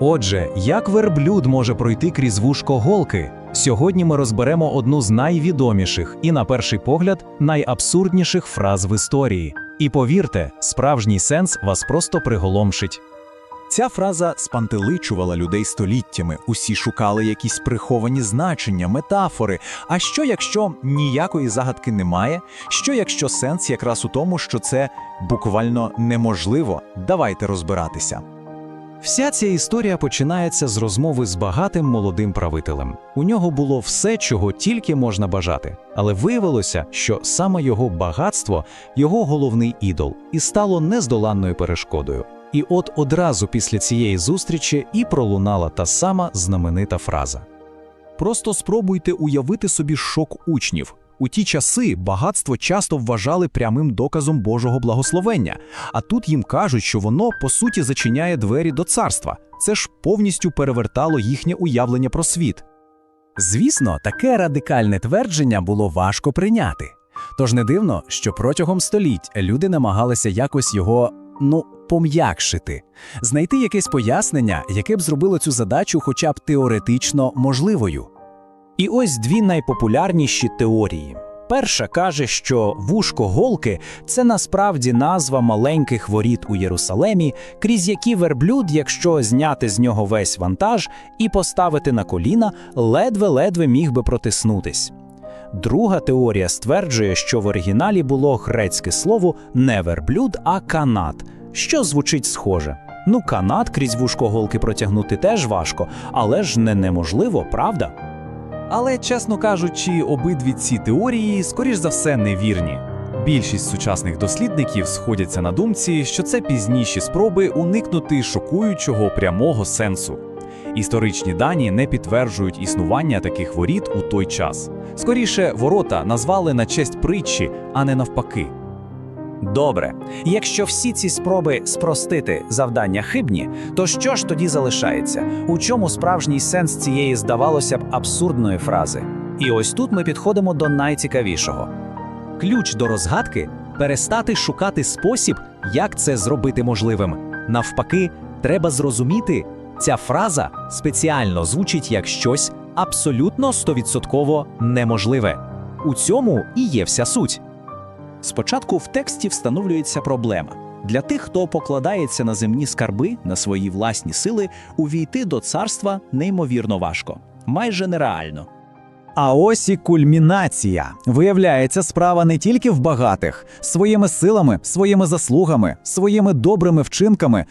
Отже, як верблюд може пройти крізь вушко голки? Сьогодні ми розберемо одну з найвідоміших і, на перший погляд, найабсурдніших фраз в історії. І повірте, справжній сенс вас просто приголомшить. Ця фраза спантеличувала людей століттями. Усі шукали якісь приховані значення, метафори. А що якщо ніякої загадки немає? Що якщо сенс якраз у тому, що це буквально неможливо? Давайте розбиратися. Вся ця історія починається з розмови з багатим молодим правителем. У нього було все, чого тільки можна бажати, але виявилося, що саме його багатство його головний ідол, і стало нездоланною перешкодою. І от одразу після цієї зустрічі і пролунала та сама знаменита фраза. Просто спробуйте уявити собі шок учнів. У ті часи багатство часто вважали прямим доказом Божого благословення, а тут їм кажуть, що воно по суті зачиняє двері до царства. Це ж повністю перевертало їхнє уявлення про світ. Звісно, таке радикальне твердження було важко прийняти. Тож не дивно, що протягом століть люди намагалися якось його, ну, пом'якшити, знайти якесь пояснення, яке б зробило цю задачу хоча б теоретично можливою. І ось дві найпопулярніші теорії. Перша каже, що вушко голки це насправді назва маленьких воріт у Єрусалемі, крізь які верблюд, якщо зняти з нього весь вантаж і поставити на коліна, ледве-ледве міг би протиснутись. Друга теорія стверджує, що в оригіналі було грецьке слово не верблюд, а канат, що звучить схоже. Ну, канат крізь вушко голки протягнути теж важко, але ж не неможливо, правда? Але, чесно кажучи, обидві ці теорії, скоріш за все, невірні. Більшість сучасних дослідників сходяться на думці, що це пізніші спроби уникнути шокуючого прямого сенсу. Історичні дані не підтверджують існування таких воріт у той час. Скоріше, ворота назвали на честь притчі, а не навпаки. Добре, якщо всі ці спроби спростити завдання хибні, то що ж тоді залишається? У чому справжній сенс цієї, здавалося б, абсурдної фрази? І ось тут ми підходимо до найцікавішого. Ключ до розгадки перестати шукати спосіб, як це зробити можливим. Навпаки, треба зрозуміти, ця фраза спеціально звучить як щось абсолютно стовідсотково неможливе. У цьому і є вся суть. Спочатку в тексті встановлюється проблема. Для тих, хто покладається на земні скарби, на свої власні сили, увійти до царства неймовірно важко, майже нереально. А ось і кульмінація. Виявляється, справа не тільки в багатих, своїми силами, своїми заслугами, своїми добрими вчинками